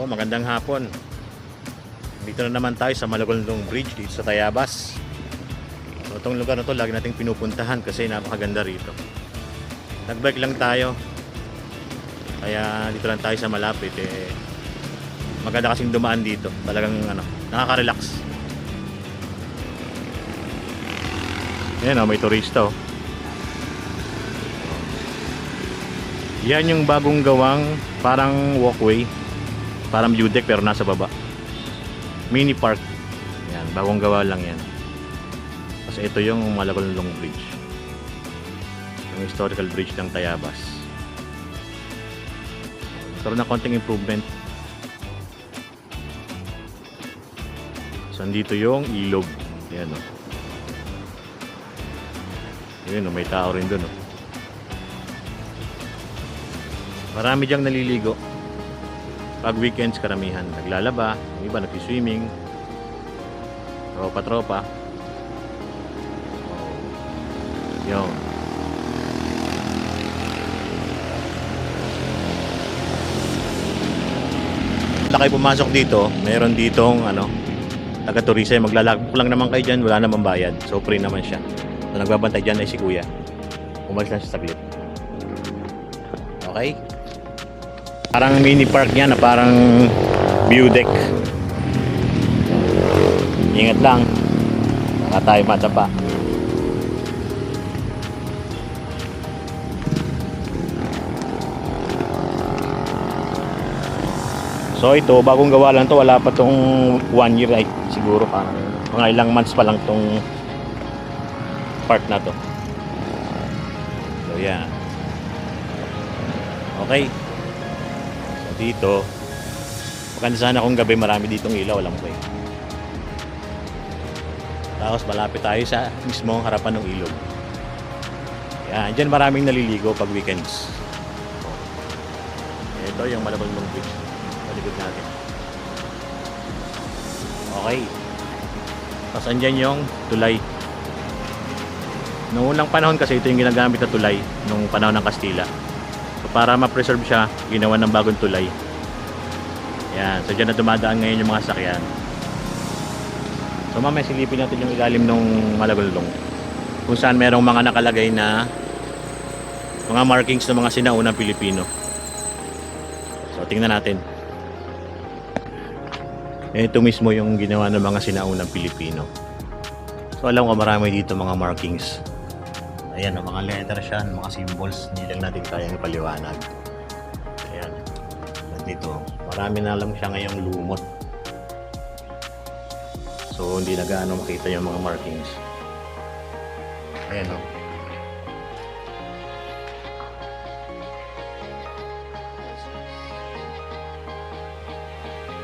Oh, magandang hapon. Dito na naman tayo sa Malagondong Bridge dito sa Tayabas. So, itong lugar na to lagi nating pinupuntahan kasi napakaganda rito. Nagbike lang tayo. Kaya dito lang tayo sa malapit eh. Maganda kasing dumaan dito. Talagang ano, nakaka-relax. Yan oh, may turista oh. Yan yung bagong gawang parang walkway. Parang view deck pero nasa baba. Mini park. Yan, bagong gawa lang yan. Kasi ito yung Malagondong Bridge. Yung historical bridge ng Tayabas. Karoon na konting improvement. So, andito yung ilog. Yan o. Yun o, may tao rin dun o. Marami diyang naliligo. Pag weekends karamihan, naglalaba, yung iba nag-swimming. Tropa-tropa. Yun. Kayo pumasok dito, meron ditong ano, taga-turista, maglalagbo lang naman kayo dyan, wala namang bayad. So free naman siya. So nagbabantay dyan ay si kuya. Umalis lang siya saglit. Okay? Parang mini park niya na parang view deck. Ingat lang. Baka tayo matapa. So ito, bagong gawa lang to, wala pa tong one year ay siguro parang mga ilang months pa lang tong part na to. So yan. Okay. Dito, maganda sana kung gabi marami ditong ilaw, alam ko eh. Tapos malapit tayo sa mismong harapan ng ilog. Yan, dyan maraming naliligo pag weekends. Ito yung Malabang Bridge. Palikod natin. Okay. Tapos andyan yung tulay. Noong unang panahon kasi ito yung ginagamit na tulay nung panahon ng Kastila. So para ma-preserve siya, ginawa ng bagong tulay. Yan. So dyan na dumadaan ngayon yung mga sakyan. So mamaya silipin natin yung ilalim ng Malagulong. Kung saan merong mga nakalagay na mga markings ng mga sinaunang Pilipino. So tingnan natin. Ito mismo yung ginawa ng mga sinaunang Pilipino. So alam ko marami dito mga markings. Ayan, ang mga letters yan, mga symbols, hindi lang natin kayang ipaliwanag. Ayan. At dito, marami na lang siya ngayong lumot. So hindi na gaano makita yung mga markings. Ayan o.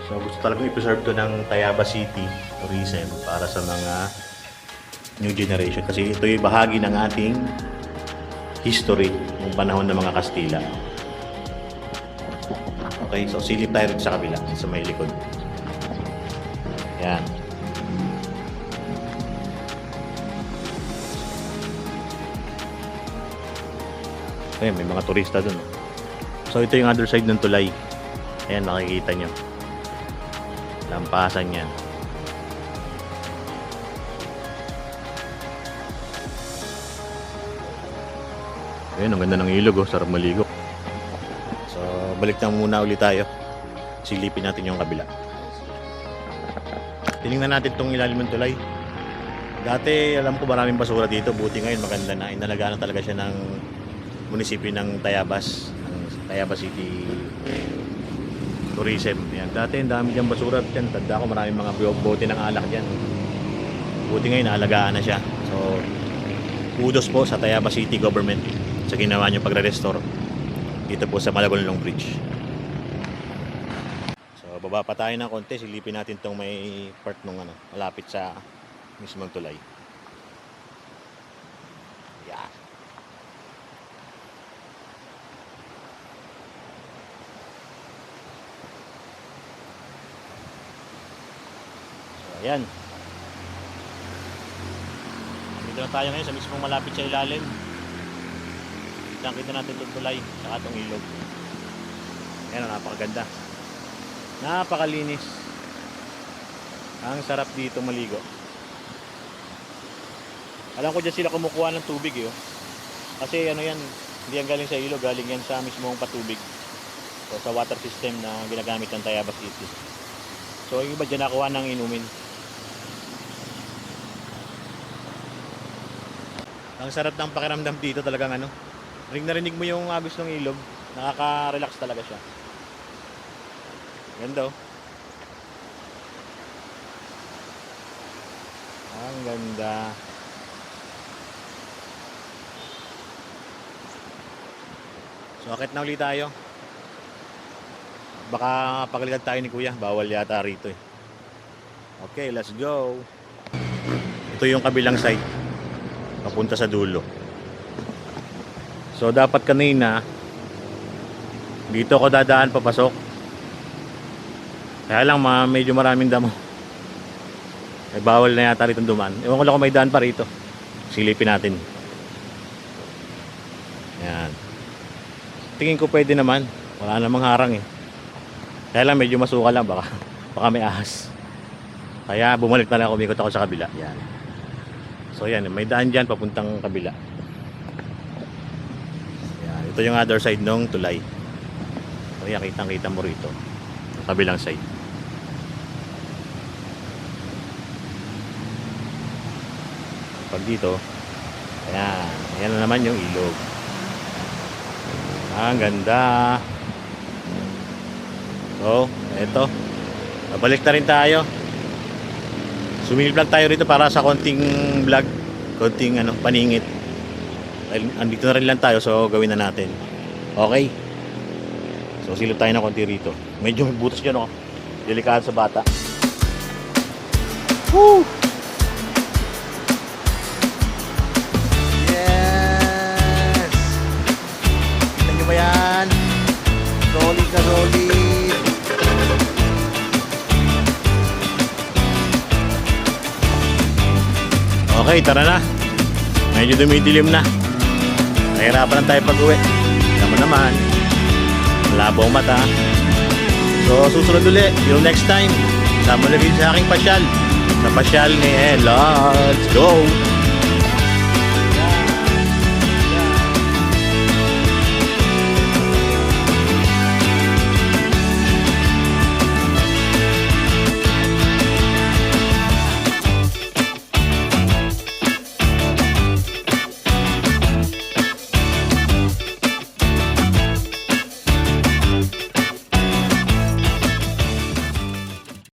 So gusto talagang i-preserve to ng Tayaba City Tourism para sa mga new generation kasi ito yung bahagi ng ating history ng panahon ng mga Kastila. Okay, so silip tayo sa kabila, sa may likod. Yan. Ayan, may mga turista dun. So ito yung other side ng tulay. Ayan, makikita nyo. Lampasan yan. Ayun, ang ganda ng ilog oh, sarap maligo. So, balik na muna ulit tayo. Silipin natin yung kabila. Tinignan natin itong ilalim ng tulay. Dati, alam ko maraming basura dito. Buti ngayon, maganda na. Inalagaan na talaga siya ng munisipyo ng Tayabas. Ng Tayabas City Tourism. Yan. Dati, ang dami dyan basura. Yan, tanda ko maraming mga bote ng alak dyan. Buti ngayon, naalagaan na siya. So, kudos po sa Tayabas City Government sa ginawa niyong pagre-restore dito po sa Malagolong Bridge. So, baba pa tayo ng konti. Silipin natin tong may part nung ano, malapit sa mismong tulay. Yeah. So, ayan. Dito na tayo ngayon sa mismong malapit sa ilalim. Kita kita natin itong tulay saka itong ilog. Ayan, napakaganda. Napakalinis. Ang sarap dito maligo. Alam ko dyan sila kumukuha ng tubig eh. oh. Kasi ano yan, hindi yan galing sa ilog, galing yan sa mismong patubig. So, sa water system na ginagamit ng Tayabas City. So, yung iba dyan nakuha ng inumin. Ang sarap ng pakiramdam dito talagang ano. Ring narinig mo yung agos ng ilog. Nakaka-relax talaga siya. Ganda oh. Ang ganda. So, akit na ulit tayo. Baka pagalitan tayo ni Kuya. Bawal yata rito eh. Okay, let's go. Ito yung kabilang side. Papunta sa dulo. So, dapat kanina, dito ako dadaan papasok. Kaya lang, ma medyo maraming damo. Eh, bawal na yata rito duman. Ewan ko lang kung may daan pa rito. Silipin natin. Yan. Tingin ko pwede naman. Wala namang harang eh. Kaya lang medyo masuka lang baka, baka may ahas. Kaya bumalik na lang ako, umikot ako sa kabila. Yan. So yan, may daan dyan papuntang kabila. Ito yung other side ng tulay. So yan, kitang kita mo rito. Kabilang side. Pag dito, ayan, ayan na naman yung ilog. Ah, ang ganda. So, eto. Babalik na rin tayo. Sumilip lang tayo rito para sa konting vlog, konting ano, paningit. Andito na rin lang tayo, so gawin na natin. Okay. So silip tayo ng konti rito. Medyo may butas dyan, oh. Delikado sa bata. Woo! Yes! Kita nyo ba yan? Solid na solid. Okay, tara na. Medyo dumidilim na. Nahirapan lang tayo pag-uwi. Mo naman. Malabo ang mata. So, susunod uli. Yung next time. Sama ulit sa aking pasyal. Sa pasyal ni Ella. Let's go!